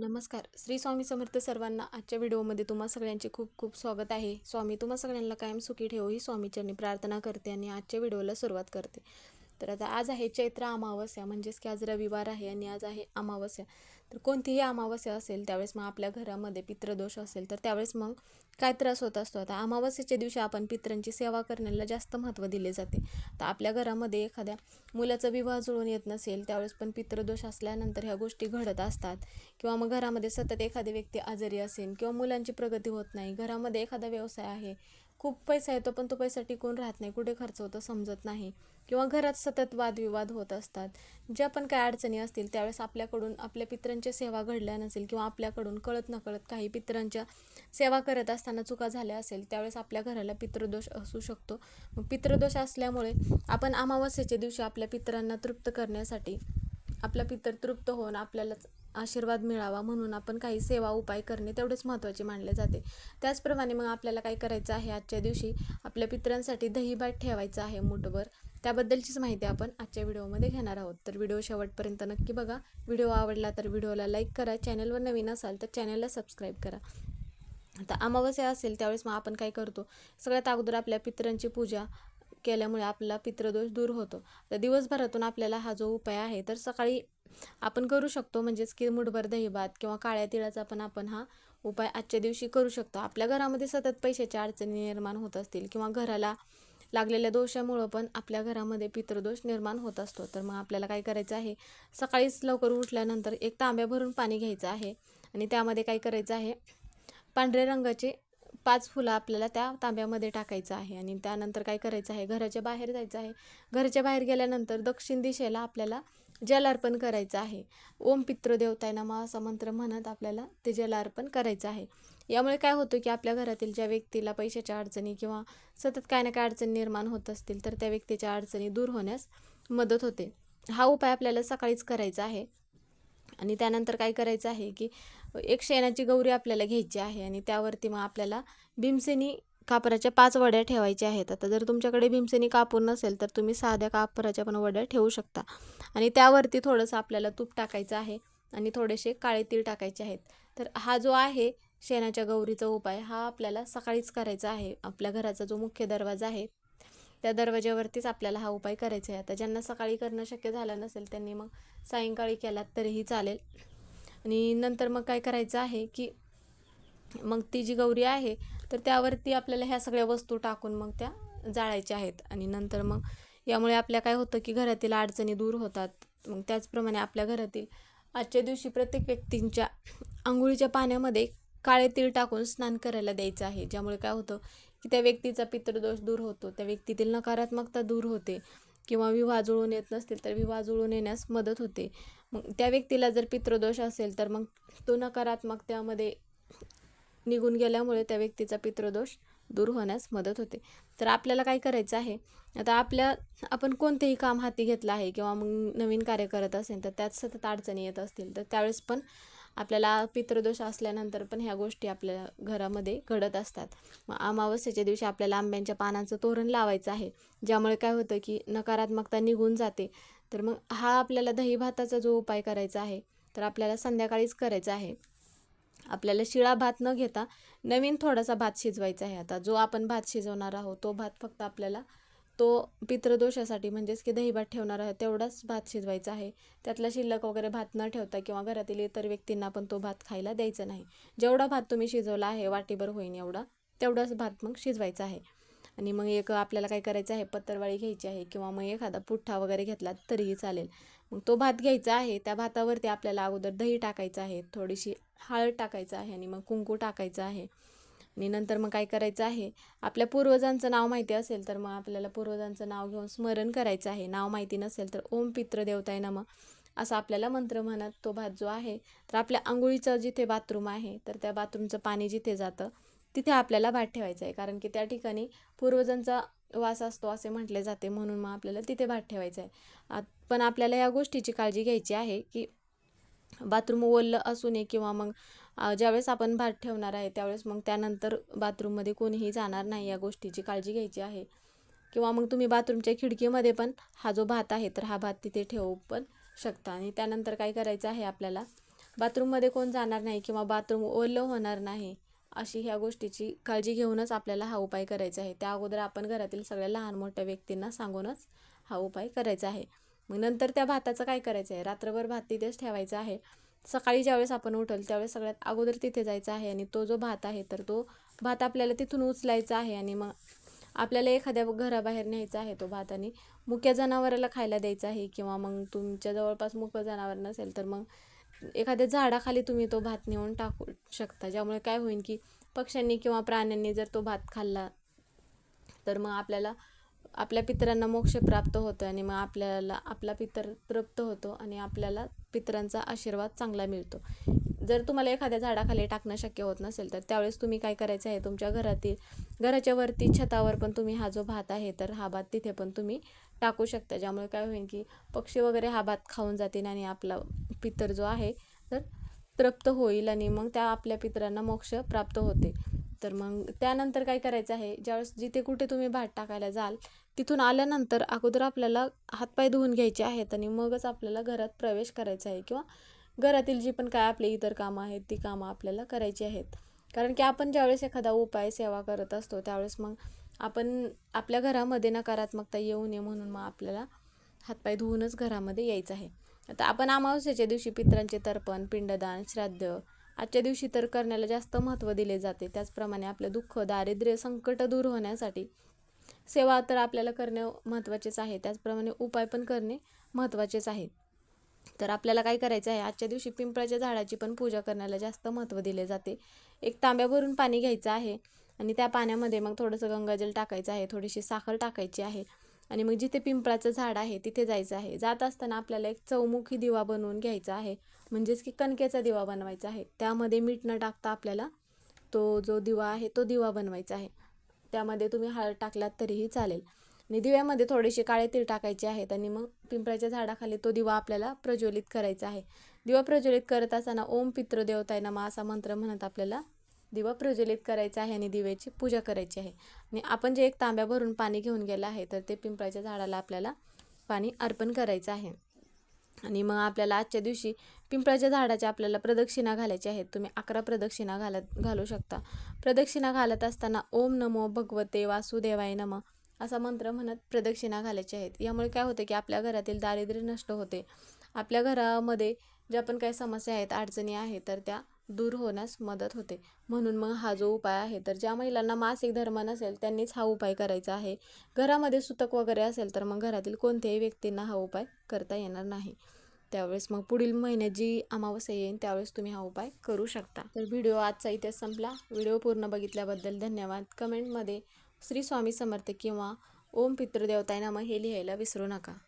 नमस्कार. श्री स्वामी समर्थ सर्वांना आजच्या व्हिडिओमध्ये तुम्हा सगळ्यांचे खूप खूप स्वागत आहे. स्वामी तुम्हा सगळ्यांना कायम सुखी ठेवू ही स्वामीचरणी प्रार्थना करते आणि आजच्या व्हिडिओला सुरुवात करते. तर आता आज आहे चैत्र अमावस्या म्हणजेच की आज रविवार आहे आणि आज आहे अमावस्या. तर कोणतीही अमावस्या असेल त्यावेळेस मग आपल्या घरामध्ये पितृदोष असेल तर त्यावेळेस मग काय त्रास होत असतो? आता अमावस्येच्या दिवशी आपण पित्रांची सेवा करण्याला जास्त महत्त्व दिले जाते. तर आपल्या घरामध्ये एखाद्या मुलाचा विवाह जुळून येत नसेल त्यावेळेस पण पितृदोष असल्यानंतर ह्या गोष्टी घडत असतात. किंवा मग घरामध्ये सतत एखादी व्यक्ती आजारी असेल किंवा मुलांची प्रगती होत नाही घरामध्ये एखादा व्यवसाय आहे खूप पैसा येतो पण तो पैसा टिकून राहत नाही. कुठे खर्च होतो समजत नाही. किंवा घरात सतत वादविवाद होत असतात. ज्या पण काय अडचणी असतील त्यावेळेस आपल्याकडून आपल्या पित्रांच्या सेवा घडल्या नसेल किंवा आपल्याकडून कळत नकळत काही पितरांच्या सेवा करत असताना चुका झाल्या असेल त्यावेळेस आपल्या घराला पितृदोष असू शकतो. पितृदोष असल्यामुळे आपण अमावस्येच्या दिवशी आपल्या पितरांना तृप्त करण्यासाठी आपला पितर तृप्त होऊन आपल्यालाच आशीर्वाद मिळावा म्हणून आपण काही सेवा उपाय करणे तेवढेच महत्त्वाचे मानले जाते. त्याचप्रमाणे मग आपल्याला काय करायचं आहे? आजच्या दिवशी आपल्या पितरांसाठी दहीभात ठेवायचं आहे मुठभर. त्याबद्दलचीच माहिती आपण आजच्या व्हिडिओमध्ये घेणार आहोत. तर व्हिडिओ शेवटपर्यंत नक्की बघा. व्हिडिओ आवडला तर व्हिडिओला लाईक करा. चॅनलवर नवीन असाल तर चॅनलला सबस्क्राईब करा. आता अमावस्या असेल त्यावेळेस मग आपण काय करतो? सगळ्यात अगोदर आपल्या पितरांची पूजा केल्यामुळे आपला पितृदोष दूर होतो. तर दिवसभरातून आपल्याला हा जो उपाय आहे तर सकाळी आपण करू शकतो म्हणजेच की मुठभर दहीबात किंवा काळ्या तिळाचा पण आपण हा उपाय आजच्या दिवशी करू शकतो. आपल्या घरामध्ये सतत पैशाच्या अडचणी निर्माण होत असतील किंवा घराला लागलेल्या दोषामुळं पण आपल्या घरामध्ये पितृदोष निर्माण होत असतो. तर मग आपल्याला काय करायचं आहे? सकाळीच लवकर उठल्यानंतर एक तांब्या भरून पाणी घ्यायचं आहे आणि त्यामध्ये काय करायचं आहे? पांढऱ्या रंगाचे पाच फुलं आपल्याला त्या तांब्यामध्ये टाकायचं आहे आणि त्यानंतर काय करायचं आहे? घराच्या बाहेर जायचं आहे. घराच्या बाहेर गेल्यानंतर दक्षिण दिशेला आपल्याला जल अर्पण करायचं आहे. ओम पितृदेवताय नमा असा मंत्र म्हणत आपल्याला ते जल अर्पण करायचं आहे. यामुळे काय होतं की आपल्या घरातील ज्या व्यक्तीला पैशाच्या अडचणी किंवा सतत काय ना काय अडचणी निर्माण होत असतील तर त्या व्यक्तीच्या अडचणी दूर होण्यास मदत होते. हा उपाय आपल्याला सकाळीच करायचा आहे. आणि त्यानंतर काय करायचं आहे की एक शेणाची गौरी आपल्याला घ्यायची आहे आणि त्यावरती मग आपल्याला भीमसेनी कापराच्या पाच वड्या ठेवायच्या आहेत. आता जर तुमच्याकडे भीमसेनी कापूर नसेल तर तुम्ही साध्या कापराच्या पण वड्या ठेवू शकता. आणि त्यावरती थोडंसं आपल्याला तूप टाकायचं आहे आणि थोडेसे काळे तीळ टाकायचे आहेत. तर हा जो आहे शेणाच्या गौरीचा उपाय हा आपल्याला सकाळीच करायचा आहे. आपल्या घराचा जो मुख्य दरवाजा आहे त्या दरवाज्यावरतीच आपल्याला हा उपाय करायचा आहे. आता ज्यांना सकाळी करणं शक्य झालं नसेल त्यांनी मग सायंकाळी केलात तरीही चालेल. आणि नंतर मग काय करायचं आहे की मग ती जी गौरी आहे तर त्यावरती आपल्याला ह्या सगळ्या वस्तू टाकून मग त्या जाळायच्या आहेत. आणि नंतर मग यामुळे आपल्या काय होतं की घरातील अडचणी दूर होतात. मग त्याचप्रमाणे आपल्या घरातील आजच्या दिवशी प्रत्येक व्यक्तींच्या आंघोळीच्या पाण्यामध्ये काळे तीळ टाकून स्नान करायला द्यायचं आहे. ज्यामुळे काय होतं की त्या व्यक्तीचा पितृदोष दूर होतो. त्या व्यक्तीतील नकारात्मकता दूर होते किंवा विवाह जुळून येत नसतील तर विवाह जुळून येण्यास मदत होते. मग त्या व्यक्तीला जर पितृदोष असेल तर मग तो नकारात्मक त्यामध्ये निघून गेल्यामुळे त्या व्यक्तीचा पितृदोष दूर होण्यास मदत होते. तर आपल्याला काय करायचं आहे? आता आपल्या आपण कोणतेही काम हाती घेतलं आहे किंवा मग नवीन कार्य करत असेल तर त्यात सतत अडचणी येत असतील तर त्यावेळेस पण आपल्याला पितृदोष असल्यानंतर पण ह्या गोष्टी आपल्या घरामध्ये घडत असतात. मग अमावस्येच्या दिवशी आपल्याला आंब्यांच्या पानांचं तोरण लावायचं आहे. ज्यामुळे काय होतं की नकारात्मकता निघून जाते. तर मग हा आपल्याला दही भाताचा जो उपाय करायचा आहे तर आपल्याला संध्याकाळीच करायचा आहे. आपल्याला शिळा भात न घेता नवीन थोडासा भात शिजवायचा आहे आता. जो आपण भात शिजवणार आहोत तो भात फक्त आपल्याला तो पितृदोषासाठी म्हणजेच की दही भात ठेवणार आहे तेवढाच भात शिजवायचा आहे. त्यातला शिल्लक वगैरे भात न ठेवता किंवा घरातील इतर व्यक्तींना पण तो भात खायला द्यायचा नाही. जेवढा भात तुम्ही शिजवला आहे वाटीभर होईन एवढा तेवढाच भात मग शिजवायचा आहे. आणि मग एक आपल्याला काय करायचं आहे पत्तरवाळी घ्यायची आहे किंवा मग एखादा पुठ्ठा वगैरे घेतला तरीही चालेल. मग तो भात घ्यायचा आहे. त्या भातावरती आपल्याला अगोदर दही टाकायचं आहे. थोडीशी हळद टाकायचं आहे आणि मग कुंकू टाकायचं आहे. आणि नंतर मग काय करायचं आहे? आपल्या पूर्वजांचं नाव माहिती असेल तर मग आपल्याला पूर्वजांचं नाव घेऊन स्मरण करायचं आहे. नाव माहिती नसेल तर ओम पित्र देवताय नमः असा आपल्याला मंत्र म्हणत तो भात जो आहे तर आपल्या आंघोळीचं जिथे बाथरूम आहे तर त्या बाथरूमचं पाणी जिथे जातं तिथे आपल्याला भात ठेवायचा आहे. कारण की त्या ठिकाणी पूर्वजांचा वास असतो असे म्हटले जाते. म्हणून मग आपल्याला तिथे भात ठेवायचा आहे. पण आपल्याला या गोष्टीची काळजी घ्यायची आहे की बाथरूम ओललं असू नये किंवा मग ज्यावेळेस आपण भात ठेवणार आहे त्यावेळेस मग त्यानंतर बाथरूममध्ये कोणीही जाणार नाही या गोष्टीची काळजी घ्यायची आहे. किंवा मग तुम्ही बाथरूमच्या खिडकीमध्ये पण हा जो भात आहे तर हा भात तिथे ठेवू पण शकता. आणि त्यानंतर काय करायचं आहे आपल्याला? बाथरूममध्ये कोण जाणार नाही किंवा बाथरूम ओलं होणार नाही अशी ह्या गोष्टीची काळजी घेऊनच आपल्याला हा उपाय करायचा आहे. त्या अगोदर आपण घरातील सगळ्या लहान मोठ्या व्यक्तींना सांगूनच हा उपाय करायचा आहे. मग नंतर त्या भाताचं काय करायचं आहे? रात्रभर भात तिथेच ठेवायचा आहे. सकाळी ज्यावेळेस आपण उठल त्यावेळेस सगळ्यात अगोदर तिथे जायचं आहे आणि तो जो भात आहे तर तो भात आपल्याला तिथून उचलायचा आहे आणि मग आपल्याला एखाद्या घराबाहेर न्यायचा आहे तो भात आणि मुक्या जनावराला खायला द्यायचा आहे किंवा मग तुमच्या जवळपास मुकं जनावर नसेल तर मग एखाद्या झाडाखाली तुम्ही तो भात नेऊन टाकू शकता ज्यामुळे काय होईल की पक्ष्यांनी किंवा प्राण्यांनी जर तो भात खाल्ला तर मग आपल्याला आपल्या पितरांना मोक्ष प्राप्त होतो आणि मग आपल्याला आपला पितर तृप्त होतो आणि आपल्याला पितरांचा आशीर्वाद चांगला मिळतो. जर तुम्हाला एखाद्या झाडाखाली टाकणं शक्य होत नसेल तर त्यावेळेस तुम्ही काय करायचं आहे? तुमच्या घरातील घराच्या वरती छतावर पण तुम्ही हा जो भात आहे तर हा भात तिथे पण तुम्ही टाकू शकता. ज्यामुळे काय होईल की पक्षी वगैरे हा भात खाऊन जातील आणि आपला पितर जो आहे तर तृप्त होईल आणि मग त्या आपल्या पितरांना मोक्ष प्राप्त होते. तर मग त्यानंतर काय करायचं आहे? ज्यावेळेस जिथे कुठे तुम्ही भात टाकायला जाल तिथून आल्यानंतर अगोदर आपल्याला हातपाय धुवून घ्यायचे आहेत आणि मगच आपल्याला घरात प्रवेश करायचा आहे किंवा घरातील जी पण काय आपली इतर कामं आहेत ती कामं आपल्याला करायची आहेत. कारण की आपण ज्यावेळेस एखादा उपाय सेवा करत असतो त्यावेळेस मग आपण आपल्या घरामध्ये नकारात्मकता येऊ नये म्हणून मग आपल्याला हातपाय धुवूनच घरामध्ये यायचं आहे. आता आपण अमावस्येच्या दिवशी पितरांचे तर्पण पिंडदान श्राद्ध आजच्या दिवशी तर करण्याला जास्त महत्त्व दिले जाते. त्याचप्रमाणे आपलं दुःख दारिद्र्य संकट दूर होण्यासाठी सेवा तर आपल्याला करणे महत्त्वाचेच आहे. त्याचप्रमाणे उपाय पण करणे महत्त्वाचेच आहे. तर आपल्याला काय करायचं आहे आजच्या दिवशी पिंपळाच्या झाडाची पण पूजा करण्याला जास्त महत्त्व दिले जाते. एक तांब्या भरून पाणी घ्यायचं आहे आणि त्या पाण्यामध्ये मग थोडंसं गंगाजल टाकायचं आहे थोडीशी साखर टाकायची आहे आणि मग जिथे पिंपळाचं झाड आहे तिथे जायचं आहे. जात असताना आपल्याला एक चौमुखी दिवा बनवून घ्यायचा आहे म्हणजेच की कणकेचा दिवा बनवायचा आहे. त्यामध्ये मीठ न टाकता आपल्याला तो जो दिवा आहे तो दिवा बनवायचा आहे. त्यामध्ये तुम्ही हळद टाकलात तरीही चालेल. आणि दिव्यामध्ये थोडेसे काळे तीळ टाकायचे आहेत आणि मग पिंपळाच्या झाडाखाली तो दिवा आपल्याला प्रज्वलित करायचा आहे. दिवा प्रज्वलित करत असताना ओम पित्र देवताय नमा असा मंत्र म्हणत आपल्याला दिवा प्रज्वलित करायचा आहे आणि दिव्याची पूजा करायची आहे. आणि आपण जे एक तांब्या भरून पाणी घेऊन गेलं आहे तर ते पिंपळाच्या झाडाला आपल्याला पाणी अर्पण करायचं आहे. आणि मग आपल्याला आजच्या दिवशी पिंपळाच्या झाडाच्या आपल्याला प्रदक्षिणा घालायच्या आहेत तुम्ही अकरा प्रदक्षिणा घालत घालू शकता. प्रदक्षिणा घालत असताना ओम नमो भगवते वासुदेवाय नम. असा मंत्र म्हणत प्रदक्षिणा घालायचे आहेत. यामुळे काय होते की आपल्या घरातील दारिद्र्य नष्ट होते. आपल्या घरामध्ये ज्या पण काही समस्या आहेत अडचणी आहेत तर त्या दूर होण्यास मदत होते. म्हणून मग हा जो उपाय आहे तर ज्या महिलांना मासिक धर्म नसेल त्यांनीच हा उपाय करायचा आहे. घरामध्ये सुतक वगैरे असेल तर मग घरातील कोणत्याही व्यक्तींना हा उपाय करता येणार नाही. त्यावेळेस मग पुढील महिन्यात जी अमावस्या येईल त्यावेळेस तुम्ही हा उपाय करू शकता. तर व्हिडिओ आजचा इथे संपला. व्हिडिओ पूर्ण बघितल्याबद्दल धन्यवाद. कमेंटमध्ये श्री स्वामी समर्थ किंवा ओम पितृदेवताय नामं हे लिहायला विसरू नका.